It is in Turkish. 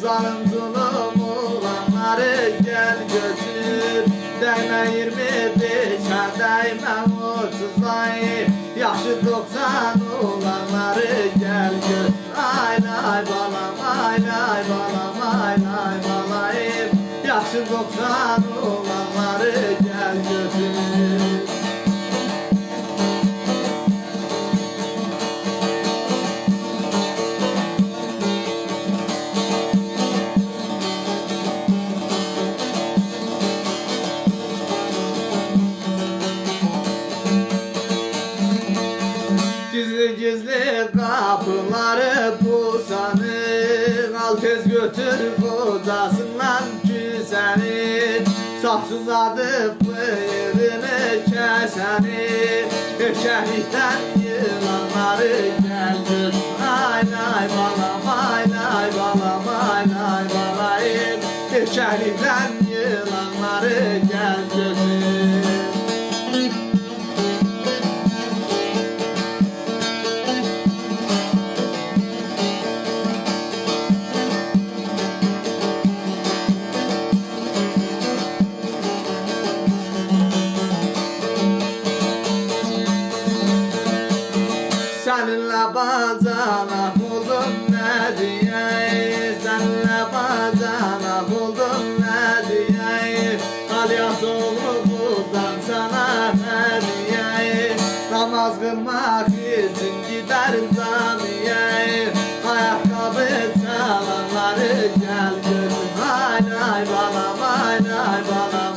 Zalım zulüm olanları gel götür. Değme 25 ha değme 30 ay Yaşı 90 olanları gel götür. Ay lay balam ay lay balam ay lay balayım. Yaşı 90 olanları kapıları pusanın Al tez götür kocasından küseni Saçsız adı bıyığını keseni Şehlikten yılanları gel götür Ay lay balam ay lay balam ay lay balayım Şehlikten yılanları gel Seninle bacana buldum ne diye Seninle bacana buldum ne diye Alyas oğlu buradan sana ne diye Namaz kılmak için giderim camiye Ayakkabı çalanları gel gözüm Ay ay balam